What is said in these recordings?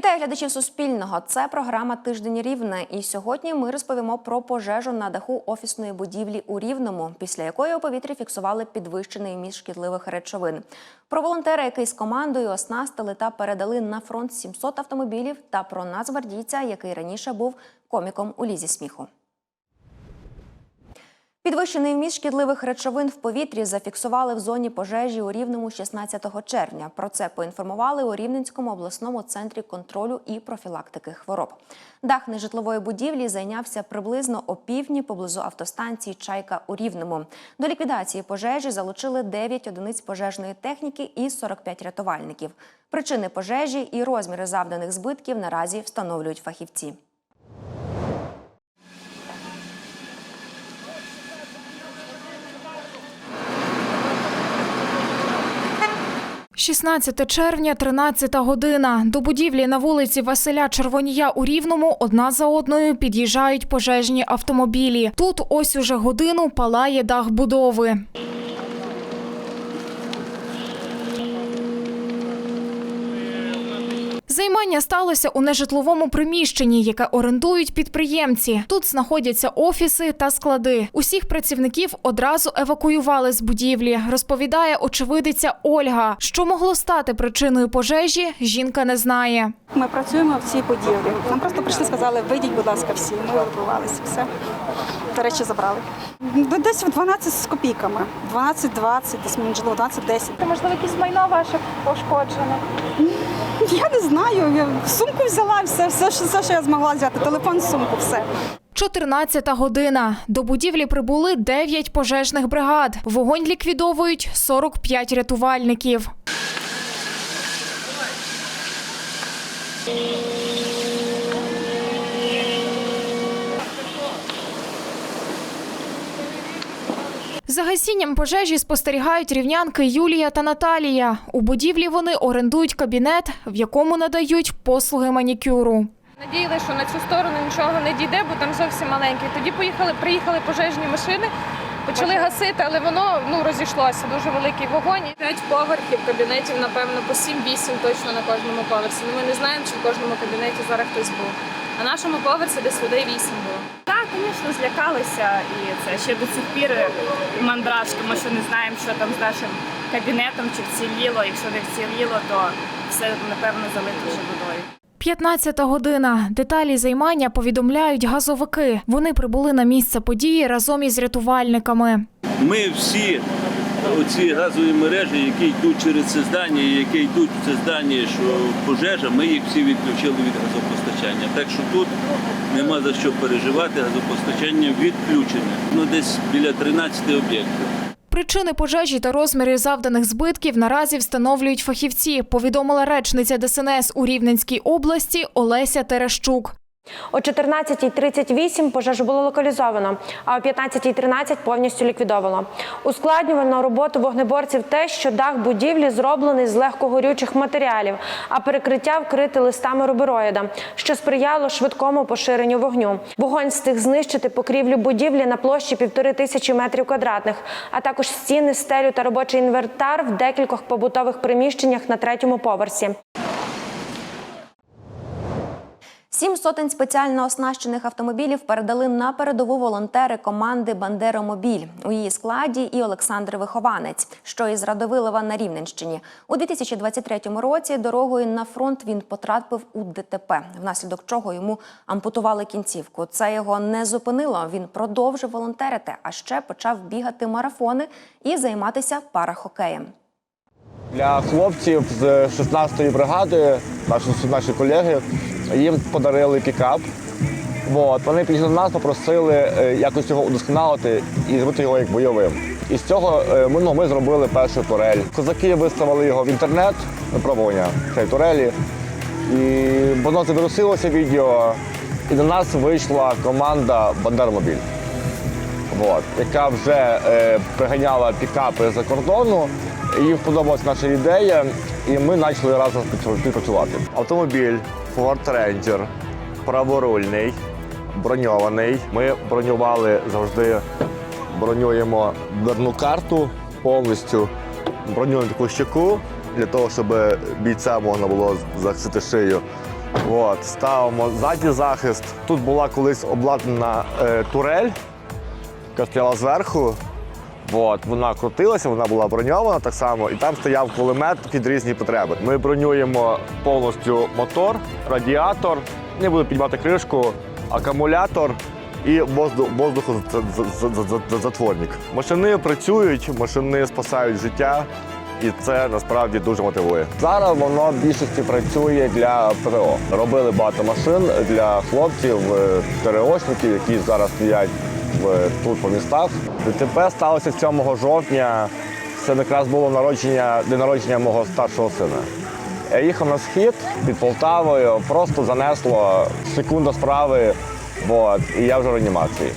Вітаю глядачів Суспільного. Це програма Тиждень Рівне. І сьогодні ми розповімо про пожежу на даху офісної будівлі у Рівному, після якої у повітрі фіксували підвищений міст шкідливих речовин. Про волонтера, який з командою оснастили та передали на фронт 700 автомобілів, та про нацгвардійця, який раніше був коміком у лізі сміху. Підвищений вміст шкідливих речовин в повітрі зафіксували в зоні пожежі у Рівному 16 червня. Про це поінформували у Рівненському обласному центрі контролю і профілактики хвороб. Дах нежитлової будівлі зайнявся приблизно о півдні поблизу автостанції Чайка у Рівному. До ліквідації пожежі залучили 9 одиниць пожежної техніки і 45 рятувальників. Причини пожежі і розміри завданих збитків наразі встановлюють фахівці. 16 червня, 13 година. До будівлі на вулиці Василя Червонія у Рівному одна за одною під'їжджають пожежні автомобілі. Тут ось уже годину палає дах будови. Займання сталося у нежитловому приміщенні, яке орендують підприємці. Тут знаходяться офіси та склади. Усіх працівників одразу евакуювали з будівлі. Розповідає очевидиця Ольга. Що могло стати причиною пожежі, жінка не знає. Ми працюємо в цій будівлі. Нам просто прийшли, сказали, вийдіть, будь ласка, всі. Ми евакуювалися. Все. Та речі забрали. Ну, Десь в 12 з копійками. 12-20, десь можливо 12-10. Можливо, якесь майно ваше пошкоджене. Я не знаю. Я сумку взяла, все, все, все, що я змогла взяти. Телефон, сумку, все. 14 година. До будівлі прибули 9 пожежних бригад. Вогонь ліквідовують 45 рятувальників. За гасінням пожежі спостерігають рівнянки Юлія та Наталія. У будівлі вони орендують кабінет, в якому надають послуги манікюру. Надіялися, що на цю сторону нічого не дійде, бо там зовсім маленький. Тоді поїхали, приїхали пожежні машини, почали гасити, але воно ну розійшлося. Дуже великий вогонь. П'ять поверхів кабінетів, напевно, по 7-8 точно на кожному поверсі. Ну, ми не знаємо, чи в кожному кабінеті зараз хтось був. На нашому поверсі десь людей 8 було. Так, звісно, злякалися, і це ще до цих пір мандраж, тому що не знаємо, що там з нашим кабінетом, чи вціліло. Якщо не вціліло, то все напевно залито вже водою. 15 година. Деталі займання повідомляють газовики. Вони прибули на місце події разом із рятувальниками. Ми всі оці газові мережі, які йдуть через це здання, які йдуть в це здання, що пожежа, ми їх всі відключили від газопостачання. Так що тут нема за що переживати, газопостачання відключене. Ну десь біля 13 об'єктів. Причини пожежі та розміри завданих збитків наразі встановлюють фахівці. Повідомила речниця ДСНС у Рівненській області Олеся Терещук. О 14.38 пожежу було локалізовано, а о 15.13 повністю ліквідовано. Ускладнювало роботу вогнеборців те, що дах будівлі зроблений з легкогорючих матеріалів, а перекриття вкрите листами рубероїда, що сприяло швидкому поширенню вогню. Вогонь встиг знищити покрівлю будівлі на площі півтори тисячі метрів квадратних, а також стіни, стелю та робочий інвентар в декількох побутових приміщеннях на третьому поверсі. Сім сотень спеціально оснащених автомобілів передали на передову волонтери команди Бандеромобіль. У її складі і Олександр Вихованець, що із Радовилова на Рівненщині. У 2023 році дорогою на фронт він потрапив у ДТП, внаслідок чого йому ампутували кінцівку. Це його не зупинило. Він продовжив волонтерити, а ще почав бігати марафони і займатися парахокеєм. Для хлопців з 16-ї бригади, наші, наші колеги, їм подарили пікап. От, вони підійшли до нас, попросили е, якось його удосконалити і зробити його як бойовим. І з цього е, ну, ми зробили першу турель. Козаки виставили його в інтернет, випробування цієї турелі. І воно завірусилося відео, і до нас вийшла команда Бандермобіль, от, яка вже е, приганяла пікапи за кордону Їм сподобалася наша ідея, і ми почали разом співпрацювати. Автомобіль Ford Ranger, праворульний, броньований. Ми бронювали завжди, бронюємо дверну карту повністю, бронюємо таку щеку для того, щоб бійця можна було захистити шию. От, ставимо задній захист. Тут була колись обладнана е, турель, яка стояла зверху. От, вона крутилася, вона була броньована так само, і там стояв кулемет під різні потреби. Ми бронюємо повністю мотор, радіатор, не буду піднімати кришку, акумулятор і воздух, воздухозатворник. Машини працюють, машини спасають життя, і це насправді дуже мотивує. Зараз воно в більшості працює для ПТО. Робили багато машин для хлопців, е, ТРОшників, які зараз стоять тут по містах. ДТП сталося 7 жовтня. Це якраз було народження, день народження мого старшого сина. Я їхав на схід під Полтавою, просто занесло секунда справи, от, і я вже в реанімації.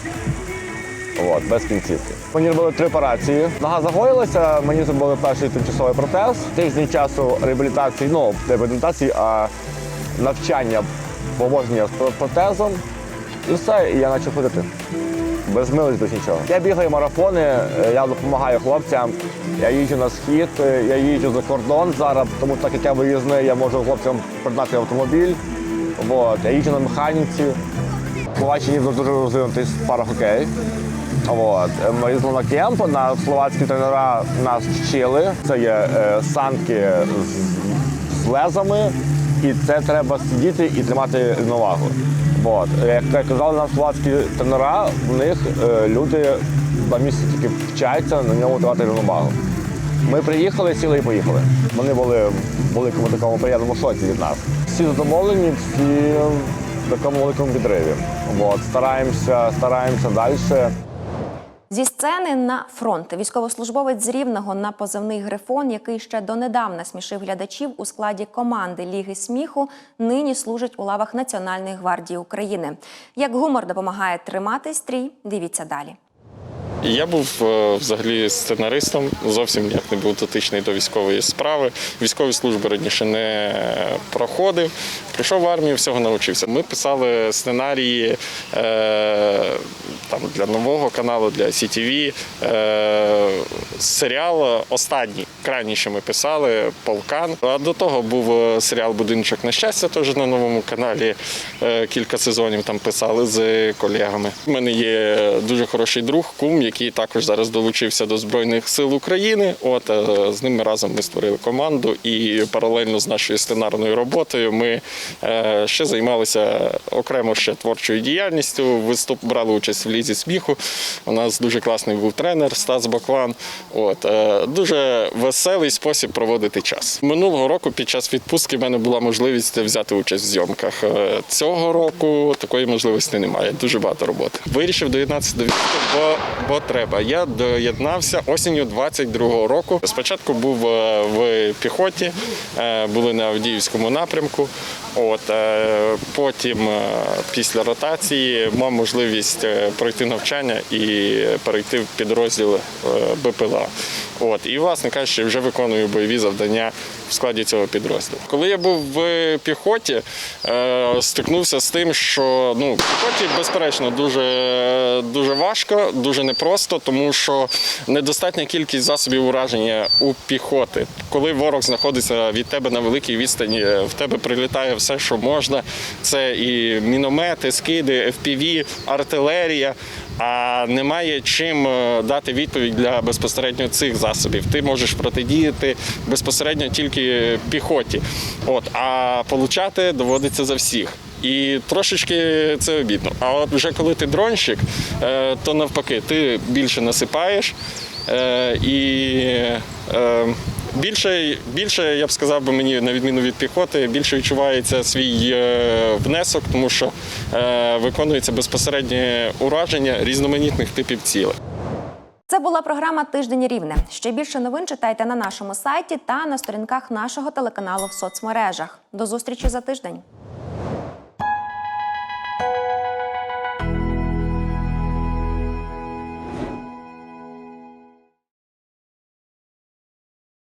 От, без кінцівки. Мені робили три операції. Нога загоїлася, мені зробили перший тимчасовий протез. Тиждень часу реабілітації, ну, не реабілітації, а навчання поводження з протезом. І все, і я почав ходити. Без милиць, без нічого. Я бігаю марафони, е, я допомагаю хлопцям. Я їжджу на схід, е, я їжджу за кордон зараз, тому так як я виїзний, я можу хлопцям придбати автомобіль. От. Я їжджу на механіці. Словаччині дуже розвинутий парахокей. От. Ми їздили на кемп, на словацькі тренера нас вчили. Це є е, санки з, з лезами, і це треба сидіти і тримати рівновагу. От. Як казали нам словацькі тренера, в них е, люди два місяці тільки вчаться на ньому тримати рівновагу. Ми приїхали, сіли і поїхали. Вони були в великому такому приємному шоці від нас. Всі задоволені, всі в такому великому підриві. От. Стараємося, стараємося далі. Зі сцени на фронт військовослужбовець з Рівного на позивний Грифон, який ще донедавна смішив глядачів у складі команди Ліги сміху, нині служить у лавах Національної гвардії України. Як гумор допомагає тримати стрій, дивіться далі. Я був е, взагалі сценаристом, зовсім ніяк не був дотичний до військової справи. Військові служби раніше не проходив. Прийшов в армію, всього навчився. Ми писали сценарії е, там, для нового каналу, для CTV. Е, серіал останній, крайній, що ми писали, Полкан. А до того був е, серіал Будиночок на щастя, теж на новому каналі. Е, кілька сезонів там писали з колегами. У мене є дуже хороший друг, кум, який також зараз долучився до Збройних сил України. От е, з ними разом ми створили команду, і паралельно з нашою сценарною роботою ми ще займалися окремо ще творчою діяльністю. Виступ брали участь в лізі сміху. У нас дуже класний був тренер Стас Баклан. От дуже веселий спосіб проводити час. Минулого року під час відпустки в мене була можливість взяти участь в зйомках. Е, Цього року такої можливості немає. Дуже багато роботи. Вирішив доєднатися до війську, бо, бо треба. Я доєднався осінню 22-го року. Спочатку був е, в піхоті, е, були на Авдіївському напрямку. От е, потім, е, після ротації, мав можливість е, пройти навчання і перейти в підрозділ БПЛА. От і, власне кажучи, вже виконую бойові завдання в складі цього підрозділу. Коли я був в піхоті, стикнувся з тим, що ну піхоті, безперечно, дуже, дуже важко, дуже непросто, тому що недостатня кількість засобів ураження у піхоти. Коли ворог знаходиться від тебе на великій відстані, в тебе прилітає все, що можна. Це і міномети, скиди, FPV, артилерія. А немає чим е, дати відповідь для безпосередньо цих засобів. Ти можеш протидіяти безпосередньо тільки піхоті. От, а получати доводиться за всіх. І трошечки це обідно. А от вже коли ти дронщик, е, то навпаки, ти більше насипаєш е, і більше, більше, я б сказав би мені, на відміну від піхоти, більше відчувається свій е, внесок, тому що е, виконується безпосереднє ураження різноманітних типів цілей. Це була програма Тиждень Рівне. Ще більше новин читайте на нашому сайті та на сторінках нашого телеканалу в соцмережах. До зустрічі за тиждень.